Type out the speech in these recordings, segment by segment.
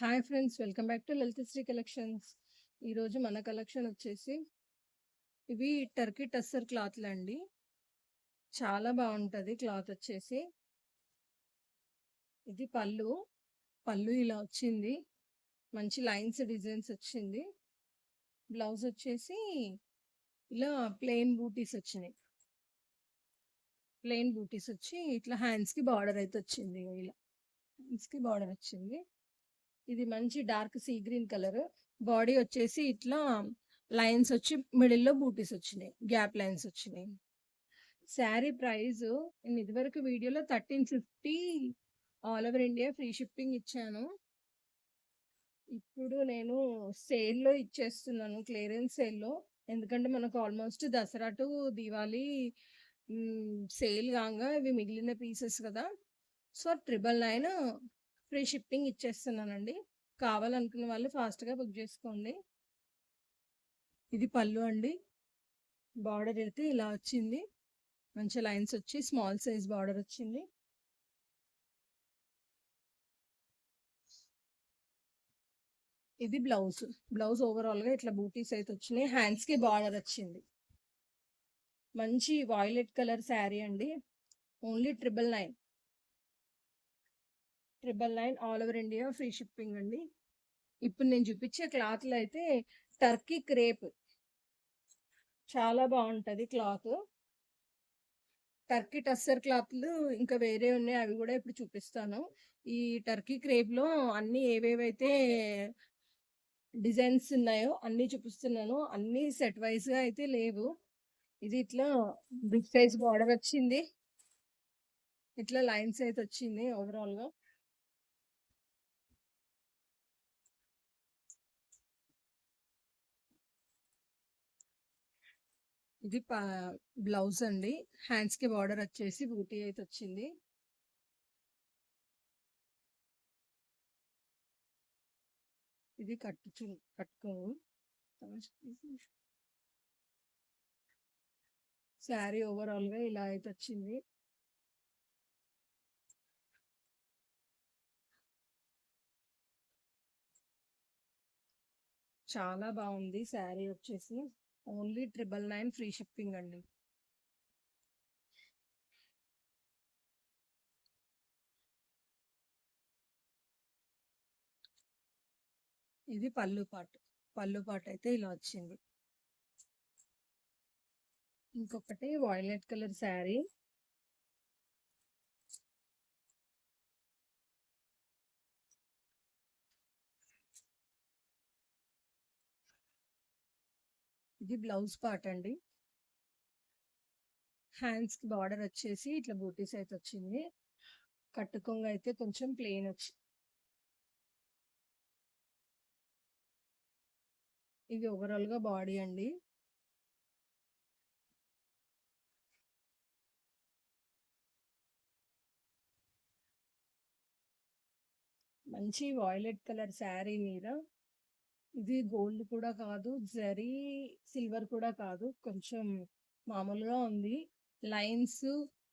Hi friends welcome back to Lalithasri collections. ఈరోజు మన collection వచ్చేసి ఇవి టర్కీ టస్సర్ క్లాత్లు అండి. చాలా బాగుంటుంది క్లాత్ వచ్చేసి. ఇది పళ్ళు పళ్ళు ఇలా వచ్చింది. మంచి లైన్స్ డిజైన్స్ వచ్చింది. బ్లౌజ్ వచ్చేసి ఇలా ప్లెయిన్ బూటీస్ వచ్చినాయి. ప్లెయిన్ బూటీస్ వచ్చి ఇట్లా హ్యాండ్స్కి బార్డర్ అయితే వచ్చింది ఇలా. హ్యాండ్స్కి బార్డర్ వచ్చింది. ఇది మంచి dark sea green colour. Body వచ్చేసి ఇట్లా లైన్స్ వచ్చి మిడిల్లో బూటీస్ వచ్చినాయి. గ్యాప్ లైన్స్ వచ్చినాయి. శారీ ప్రైస్ నేను ఇదివరకు వీడియోలో thirteen fifty all over India free shipping ఇచ్చాను. ఇప్పుడు నేను సేల్లో ఇచ్చేస్తున్నాను క్లియరెన్స్ సేల్లో. ఎందుకంటే మనకు almost Dasara to Diwali sale కాగా ఇవి మిగిలిన పీసెస్ కదా. So triple nine free shipping ఇచ్చేస్తున్నానండి. కావాలనుకున్న వాళ్ళు ఫాస్ట్గా బుక్ చేసుకోండి. ఇది పళ్ళు అండి. బార్డర్ అయితే ఇలా వచ్చింది. మంచి లైన్స్ వచ్చి స్మాల్ సైజ్ బార్డర్ వచ్చింది. ఇది బ్లౌజ్. బ్లౌజ్ ఓవరాల్గా ఇట్లా బూటీస్ అయితే వచ్చినాయి. హ్యాండ్స్కి బార్డర్ వచ్చింది. మంచి వాయిలెట్ కలర్ శారీ అండి. Only triple nine. Triple nine all over India free shipping అండి. ఇప్పుడు నేను చూపించే క్లాత్లు అయితే టర్కీ క్రేప్. చాలా బాగుంటుంది క్లాత్. టర్కీ టస్సర్ క్లాత్లు ఇంకా వేరే ఉన్నాయి అవి కూడా ఇప్పుడు చూపిస్తాను. ఈ టర్కీ క్రేప్లో అన్నీ ఏవేవైతే డిజైన్స్ ఉన్నాయో అన్నీ చూపిస్తున్నాను. అన్నీ సెట్ వైజ్గా అయితే లేవు. ఇది ఇట్లా బిగ్ సైజ్ బార్డర్ వచ్చింది. ఇట్లా లైన్స్ అయితే వచ్చింది ఓవరాల్గా ఇది బ్లౌజ్ అండి. హ్యాండ్స్కి బార్డర్ వచ్చేసి బూటీ అయితే వచ్చింది. ఇది కట్టు కట్టుకోవు శారీ ఓవరాల్గా ఇలా అయితే వచ్చింది. చాలా బాగుంది శారీ వచ్చేసి. Only triple nine free shipping అండి. ఇది పళ్ళు పాటు పళ్ళు పాటు అయితే ఇలా వచ్చింది. ఇంకొకటి వాయిలెట్ కలర్ శారీ ఇది బ్లౌజ్ పార్ట్ అండి. హ్యాండ్స్కి బార్డర్ వచ్చేసి ఇట్లా బూటీస్ అయితే వచ్చింది. కట్టుకొంగ అయితే కొంచెం ప్లెయిన్ వచ్చి ఇది ఓవరాల్గా బాడీ అండి. మంచి వాయిలెట్ కలర్ శారీ మీద ఇది గోల్డ్ కూడా కాదు జరీ సిల్వర్ కూడా కాదు. కొంచెం మామూలుగా ఉంది. లైన్స్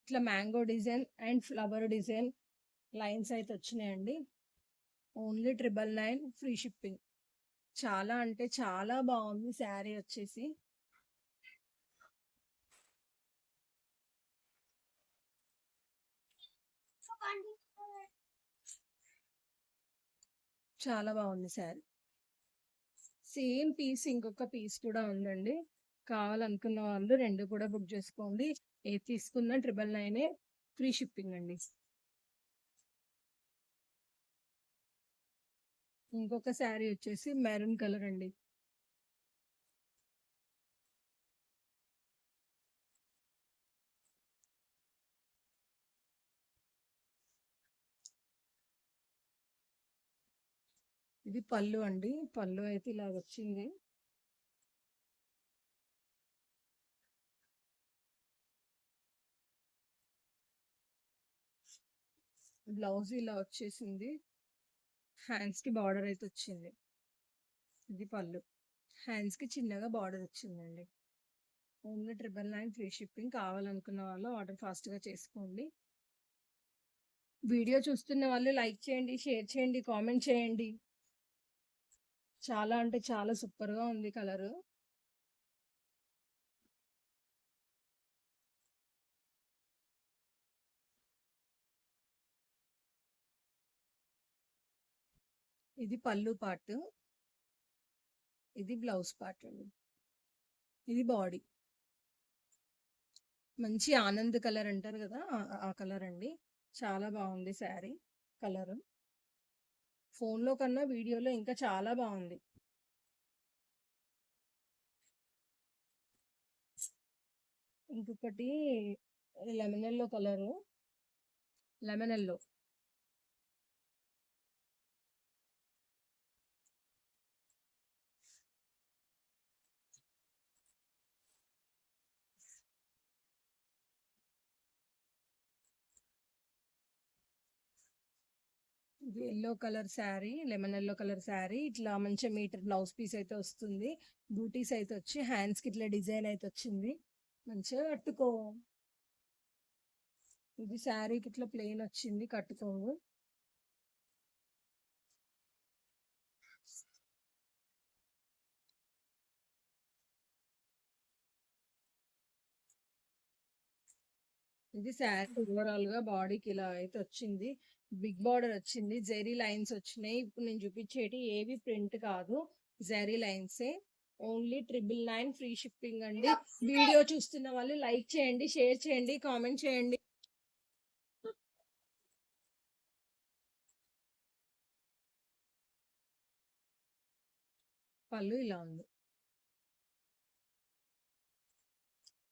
ఇట్లా mango design and flower design lines అయితే వచ్చినాయండి. Only triple nine free shipping. చాలా అంటే చాలా బాగుంది శారీ వచ్చేసి. చాలా బాగుంది శారీ. సేమ్ పీస్ ఇంకొక పీస్ కూడా ఉందండి. కావాలనుకున్న వాళ్ళు రెండు కూడా బుక్ చేసుకోండి. ఏది తీసుకున్నా ట్రిపుల్ నైనే ఫ్రీ షిప్పింగ్ అండి. ఇంకొక శారీ వచ్చేసి మెరూన్ కలర్ అండి. ఇది పళ్ళు అండి. పళ్ళు అయితే ఇలా వచ్చింది. బ్లౌజ్ ఇలా వచ్చేసింది. హ్యాండ్స్కి బార్డర్ అయితే వచ్చింది. ఇది పళ్ళు. హ్యాండ్స్కి చిన్నగా బార్డర్ వచ్చిందండి. Only triple nine free shipping కావాలనుకున్న వాళ్ళు ఆర్డర్ ఫాస్ట్గా చేసుకోండి. వీడియో చూస్తున్న వాళ్ళు లైక్ చేయండి షేర్ చేయండి కామెంట్ చేయండి. చాలా అంటే చాలా సూపర్‌గా ఉంది కలరు. ఇది పళ్ళు పార్ట్. ఇది బ్లౌజ్ పార్ట్ అండి. ఇది బాడీ. మంచి ఆనంద్ కలర్ అంటారు కదా ఆ కలర్ అండి. చాలా బాగుంది శారీ కలరు. ఫోన్‌లో కన్నా వీడియోలో ఇంకా చాలా బాగుంది ఇంకొకటి lemon yellow colour. Lemon yellow ఇది colour sari. Lemon yellow colour sari. ఇట్లా మంచిగా మీటర్ బ్లౌజ్ పీస్ అయితే వస్తుంది. బూటీస్ అయితే వచ్చి హ్యాండ్స్‌కి ఇట్లా డిజైన్ అయితే వచ్చింది. మంచిగా కట్టుకో. ఇది శారీకి ఇట్లా ప్లెయిన్ వచ్చింది కట్టుకోవు. ఇది శారీ ఓవరాల్‌గా బాడీకి ఇలా అయితే వచ్చింది. బిగ్ బార్డర్ వచ్చింది. జెరీ లైన్స్ వచ్చినాయి. ఇప్పుడు నేను చూపించేటివి ఏవి ప్రింట్ కాదు. జెరీ లైన్సే. ఓన్లీ 999 ఫ్రీ షిప్పింగ్ అండి. వీడియో చూస్తున్న వాళ్ళు లైక్ చేయండి, షేర్ చేయండి, కామెంట్ చేయండి. పళ్ళు ఇలా ఉంది.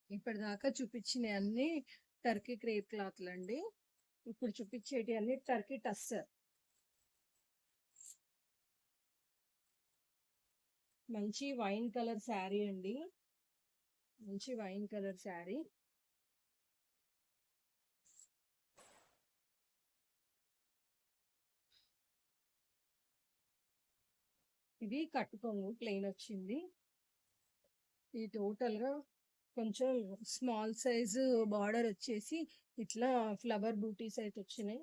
ఇప్పటిదాకా అన్ని టర్కీ క్రేప్ క్లాత్‌లండి. ఇప్పుడు చూపించేటియన్నీ టర్కీ టస్సర్. మంచి వైన్ కలర్ శారీ అండి. మంచి వైన్ కలర్ శారీ. ఇది కట్టుకోము ప్లెయిన్ వచ్చింది. ఇది టోటల్‌గా కొంచెం స్మాల్ సైజు బార్డర్ వచ్చేసి ఇట్లా ఫ్లవర్ బూటీస్ అయితే వచ్చినాయి.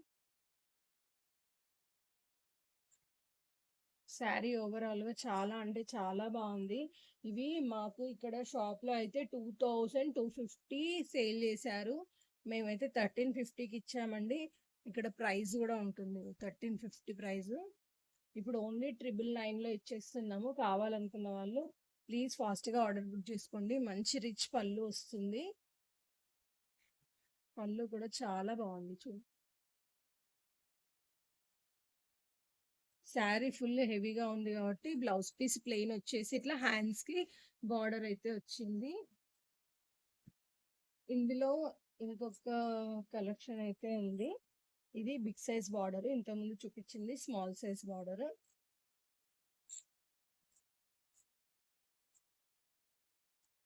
శారీ ఓవరాల్‌గా చాలా అంటే చాలా బాగుంది ఇవి మాకు ఇక్కడ షాప్‌లో అయితే 2250 సేల్ చేశారు. మేమైతే 1350కి ఇచ్చామండి. ఇక్కడ ప్రైస్ కూడా ఉంటుంది. 1350 ప్రైసు. ఇప్పుడు ఓన్లీ 999లో ఇచ్చేస్తున్నాము. కావాలనుకున్న వాళ్ళు ప్లీజ్ ఫాస్ట్‌గా ఆర్డర్ బుక్ చేసుకోండి. మంచి రిచ్ పళ్ళు వస్తుంది. పళ్ళు కూడా చాలా బాగుంది చూ శారీ ఫుల్ హెవీగా ఉంది కాబట్టి బ్లౌజ్ పీస్ ప్లెయిన్ వచ్చేసి ఇట్లా హ్యాండ్స్‌కి బార్డర్ అయితే వచ్చింది. ఇందులో ఇంకొక కలెక్షన్ అయితే ఉంది. ఇది బిగ్ సైజ్ బార్డర్. ఇంతకుముందు చూపించింది స్మాల్ సైజ్ బార్డర్.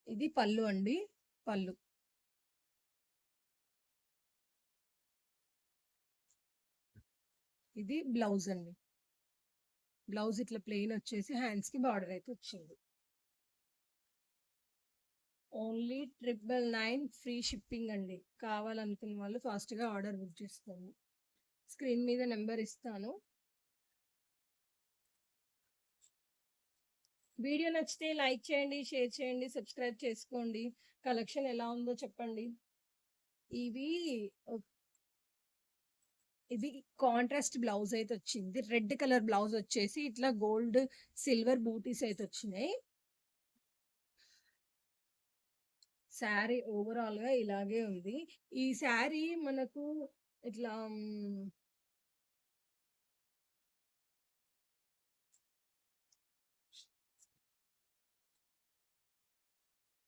ఇది పళ్ళు అండి. పళ్ళు. ఇది బ్లౌజ్ అండి. బ్లౌజ్ ఇట్లా ప్లెయిన్ వచ్చేసి హ్యాండ్స్‌కి బార్డర్ అయితే వచ్చింది. ఓన్లీ 999 ఫ్రీ షిప్పింగ్ అండి. కావాలనుకున్న వాళ్ళు ఫాస్ట్‌గా ఆర్డర్ బుక్ చేసుకోండి. స్క్రీన్ మీద నెంబర్ ఇస్తాను. వీడియో నచ్చితే లైక్ చేయండి, షేర్ చేయండి, సబ్స్క్రైబ్ చేసుకోండి. కలెక్షన్ ఎలా ఉందో చెప్పండి. ఇవి ఇది కాంట్రాస్ట్ బ్లౌజ్ అయితే వచ్చింది. రెడ్ కలర్ బ్లౌజ్ వచ్చేసి ఇట్లా గోల్డ్, సిల్వర్ బూటీస్ అయితే వచ్చినాయి. శారీ ఓవరాల్‌గా ఇలాగే ఉంది. ఈ శారీ మనకు ఇట్లా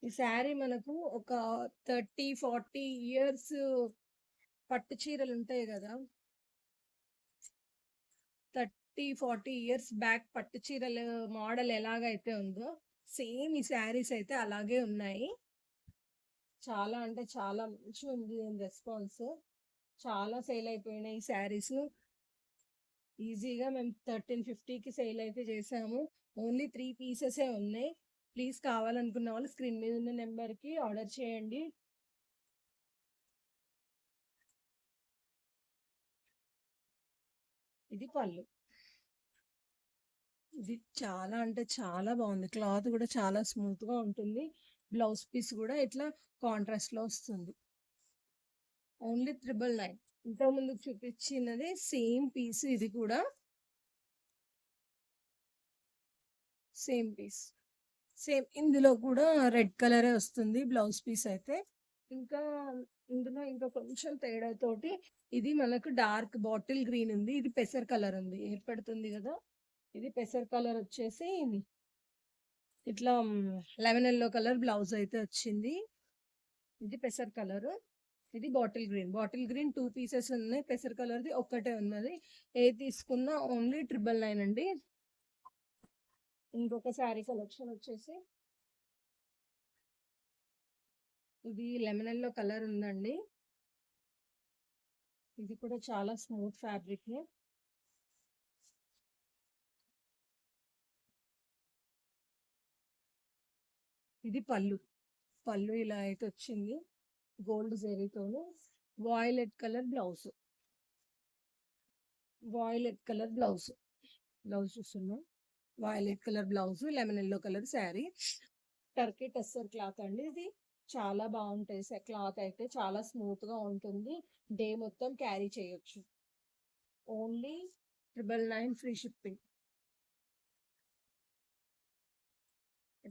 ఈ శారీ మనకు ఒక 30, 40 ఇయర్స్ పట్టు చీరలు ఉంటాయి కదా థర్టీ ఫార్టీ ఇయర్స్ బ్యాక్ పట్టు చీరలు మోడల్ ఎలాగైతే ఉందో సేమ్ ఈ శారీస్ అయితే అలాగే ఉన్నాయి. చాలా అంటే చాలా మంచి ఉంది రెస్పాన్స్. చాలా సేల్ అయిపోయినాయి ఈ శారీస్. ఈజీగా మేము 1350కి సేల్ అయితే చేసాము. ఓన్లీ త్రీ పీసెసే ఉన్నాయి. ప్లీజ్ కావాలనుకున్న వాళ్ళు స్క్రీన్ మీద ఉన్న నెంబర్కి ఆర్డర్ చేయండి. ఇది పళ్ళు. ఇది చాలా అంటే చాలా బాగుంది. క్లాత్ కూడా చాలా స్మూత్గా ఉంటుంది. బ్లౌజ్ పీస్ కూడా ఇట్లా కాంట్రాస్ట్లో వస్తుంది. Only triple nine. ఇంతకుముందు చూపించినది సేమ్ పీస్ ఇది కూడా. Same piece. సేమ్ ఇందులో కూడా రెడ్ కలరే వస్తుంది బ్లౌజ్ పీస్ అయితే. ఇంకా ఇందులో ఇంకా కొంచెం తేడా తోటి ఇది మనకు డార్క్ బాటిల్ గ్రీన్ ఉంది ఇది పెసర్ కలర్ ఉంది. ఏర్పడుతుంది కదా? ఇది పెసర్ కలర్ వచ్చేసి ఇట్లా లెమన్ ఎల్లో కలర్ బ్లౌజ్ అయితే వచ్చింది. ఇది పెసర్ కలర్ ఇది bottle green. Bottle green two pieces ఉన్నాయి పెసర్ కలర్ది ఒక్కటే ఉన్నది. ఏ తీసుకున్నా ఓన్లీ ట్రిపుల్ నైన్ అండి. ఇంకొక శారీ కలెక్షన్ వచ్చేసి ఇది లెమన్ ఎల్లో కలర్ ఉందండి. ఇది కూడా చాలా స్మూత్ ఫ్యాబ్రిక్ ఇది పళ్ళు. పళ్ళు ఇలా అయితే వచ్చింది. Gold జెరీతోను. Violet colour blouse violet colour blouse blouse చూస్తున్నాం. Violet colour blouse lemon yellow colour sari. Turkey tussar cloth అండి ఇది. చాలా బాగుంటాయి క్లాత్ అయితే చాలా స్మూత్గా ఉంటుంది. డే మొత్తం క్యారీ చేయొచ్చు. Only triple nine free shipping.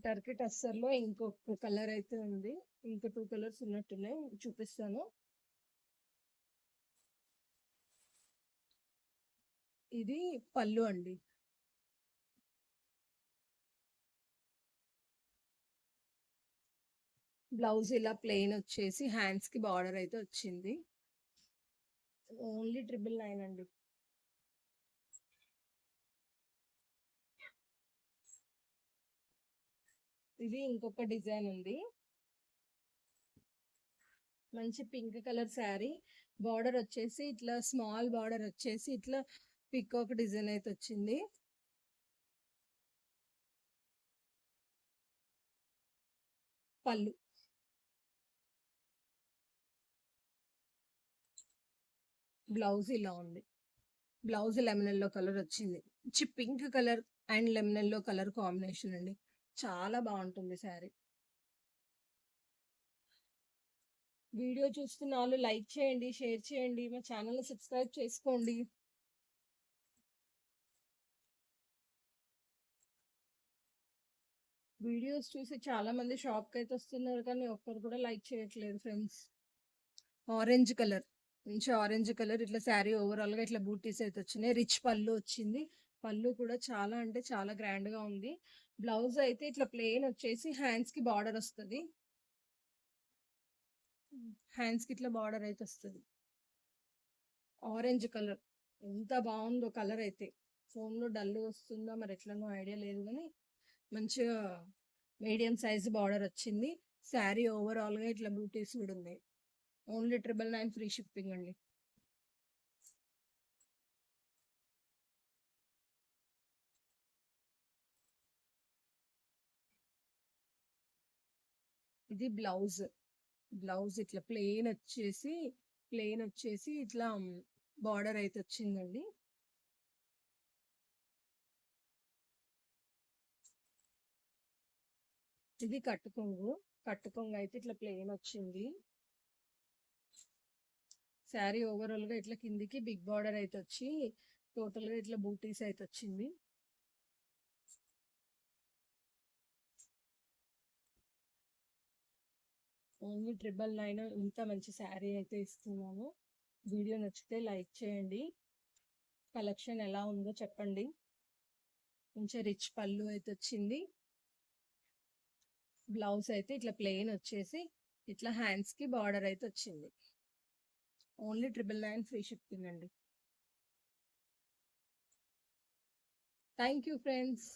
Turkey టస్సర్లో ఇంకొక కలర్ అయితే ఉంది. ఇంకా టూ కలర్స్ ఉన్నట్టున్నాయి. చూపిస్తాను. ఇది పళ్ళు అండి. బ్లౌజ్ ఇలా ప్లెయిన్ వచ్చేసి హ్యాండ్స్కి బార్డర్ అయితే వచ్చింది. ఓన్లీ ట్రిపుల్ నైన్ అండి. ఇది ఇంకొక డిజైన్ ఉంది. మంచి పింక్ కలర్ శారీ. బార్డర్ వచ్చేసి ఇట్లా స్మాల్ బార్డర్ వచ్చేసి ఇట్లా పికాక్ డిజైన్ అయితే వచ్చింది. పళ్ళు. బ్లౌజ్ ఇలా ఉంది. బ్లౌజ్ లెమనల్లో కలర్ వచ్చింది. మంచి pink colour and lemon yellow colour combination అండి. చాలా బాగుంటుంది శారీ. వీడియో చూస్తున్న వాళ్ళు లైక్ చేయండి షేర్ చేయండి మా ఛానల్ని సబ్స్క్రైబ్ చేసుకోండి. వీడియోస్ చూసి చాలా మంది షాప్కి అయితే వస్తున్నారు కానీ ఒక్కరు కూడా లైక్ చేయట్లేదు ఫ్రెండ్స్. Orange colour. మంచి ఆరెంజ్ కలర్ ఇట్లా శారీ ఓవరాల్గా ఇట్లా బూటీస్ అయితే వచ్చినాయి. రిచ్ పళ్ళు వచ్చింది. పళ్ళు కూడా చాలా అంటే చాలా గ్రాండ్గా ఉంది. బ్లౌజ్ అయితే ఇట్లా ప్లెయిన్ వచ్చేసి హ్యాండ్స్కి బార్డర్ వస్తుంది. హ్యాండ్స్కి ఇట్లా బార్డర్ అయితే వస్తుంది. ఆరెంజ్ కలర్ ఎంత బాగుందో కలర్ అయితే. ఫోన్లో డల్ వస్తుందో మరి ఎట్లనో ఐడియా లేదు కానీ మంచిగా మీడియం సైజ్ బార్డర్ వచ్చింది. శారీ ఓవరాల్గా ఇట్లా బూటీస్ కూడా ఉన్నాయి. Only triple nine free shipping అండి. ఇది బ్లౌజ్. బ్లౌజ్ ఇట్లా ప్లెయిన్ వచ్చేసి ప్లెయిన్ వచ్చేసి ఇట్లా బార్డర్ అయితే వచ్చిందండి. ఇది కట్టుకొంగు. కట్టుకొంగు అయితే ఇట్లా ప్లెయిన్ వచ్చింది. శారీ ఓవరాల్గా ఇట్లా కిందికి బిగ్ బార్డర్ అయితే వచ్చి టోటల్గా ఇట్లా బూటీస్ అయితే వచ్చింది ఓన్లీ ట్రిపుల్ నైన్ ఇంత మంచి శారీ అయితే ఇస్తున్నాము. వీడియో నచ్చితే లైక్ చేయండి. కలెక్షన్ ఎలా ఉందో చెప్పండి. కొంచెం రిచ్ పళ్ళు అయితే వచ్చింది బ్లౌజ్ అయితే ఇట్లా ప్లెయిన్ వచ్చేసి ఇట్లా హ్యాండ్స్కి బార్డర్ అయితే వచ్చింది only triple nine free shipping అండి. Thank you friends.